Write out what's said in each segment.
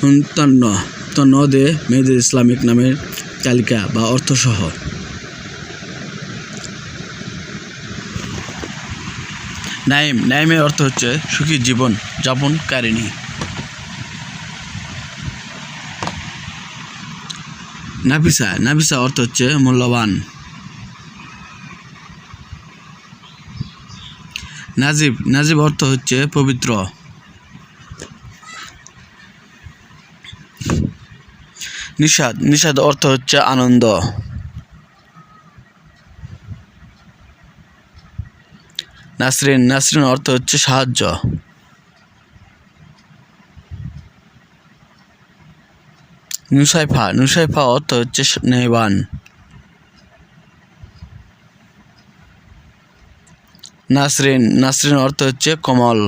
তন্ন তন্ন দে মেহেদি ইসলামিক নামের তালিকা বা অর্থসহ। নাইম, নাইমের অর্থ হচ্ছে সুখী জীবন যাপন যাপনকারিণী। নাফিসা নাফিসা অর্থ হচ্ছে মূল্যবান। নাজিব নাজিব অর্থ হচ্ছে পবিত্র। নিষাদ নিষাদ অর্থ হচ্ছে আনন্দ। নাসরিন নাসরিন অর্থ হচ্ছে সাহায্য। নুসাইফা নুসাইফা অর্থ হচ্ছে স্নেহবান নাসরিন নাসরিন অর্থ হচ্ছে কমল।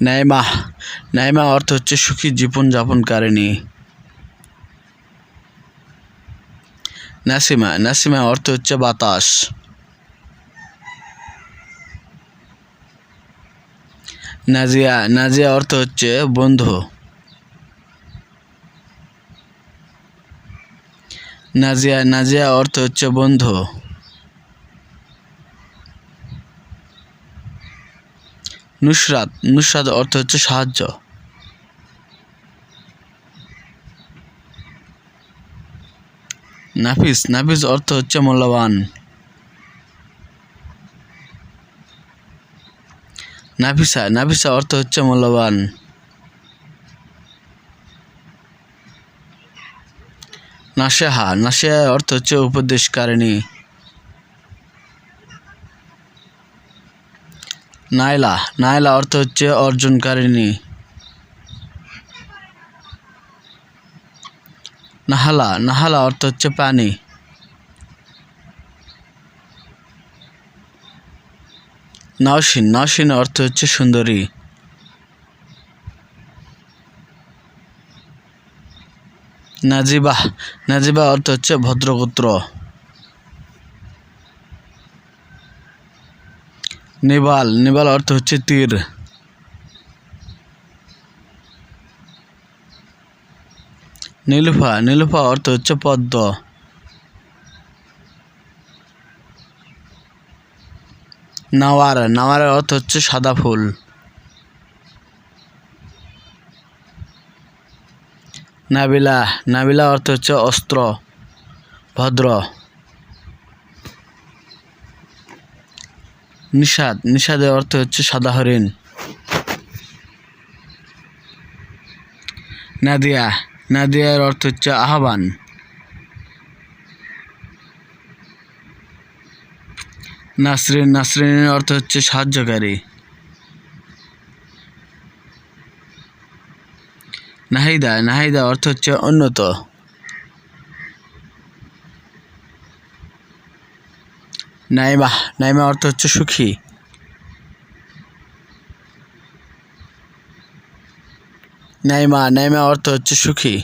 নাইমা নাইমা অর্থ হচ্ছে সুখী জীবন যাপনকারিণী নাসিমা নাসিমা অর্থ হচ্ছে বাতাস। নাজিয়া নাজিয়া অর্থ হচ্ছে বন্ধু। নাজিয়া নাজিয়া অর্থ হচ্ছে বন্ধু। নুসরাত নুসরাত অর্থ হচ্ছে সাহায্য। নাফিস নাফিস অর্থ হচ্ছে মূল্যবান। নাফিসা নাফিসা অর্থ হচ্ছে মূল্যবান। নাসেহা নাসেহা অর্থ হচ্ছে উপদেশকারিণী। নাইলা নাইলা অর্থ হচ্ছে অর্জনকারিণী। নাহালা নাহালা অর্থ হচ্ছে পানি নওশিন নওশিন অর্থ হচ্ছে সুন্দরী। নাজিবাহ নাজিবা অর্থ হচ্ছে ভদ্রপুত্র নেবাল নেবাল অর্থ হচ্ছে তীর। নীলুফা নীলুফা অর্থ হচ্ছে পদ্ম। নাওয়ার নাওয়ারের অর্থ হচ্ছে সাদা ফুল। নাবিলা নাবিলা অর্থ হচ্ছে অস্ত্র, ভদ্র। নিষাদ। নিষাদের অর্থ হচ্ছে সাদা হরিণ। নাদিয়া। নাদিয়ার অর্থ হচ্ছে আহ্বান। নাসরিন। নাসরিনের অর্থ হচ্ছে সাহায্যকারী। নাহিদা। নাহিদা অর্থ হচ্ছে উন্নত। নাইমা নাইমা অর্থ হচ্ছে সুখী। নাইমা নাইমা অর্থ হচ্ছে সুখী।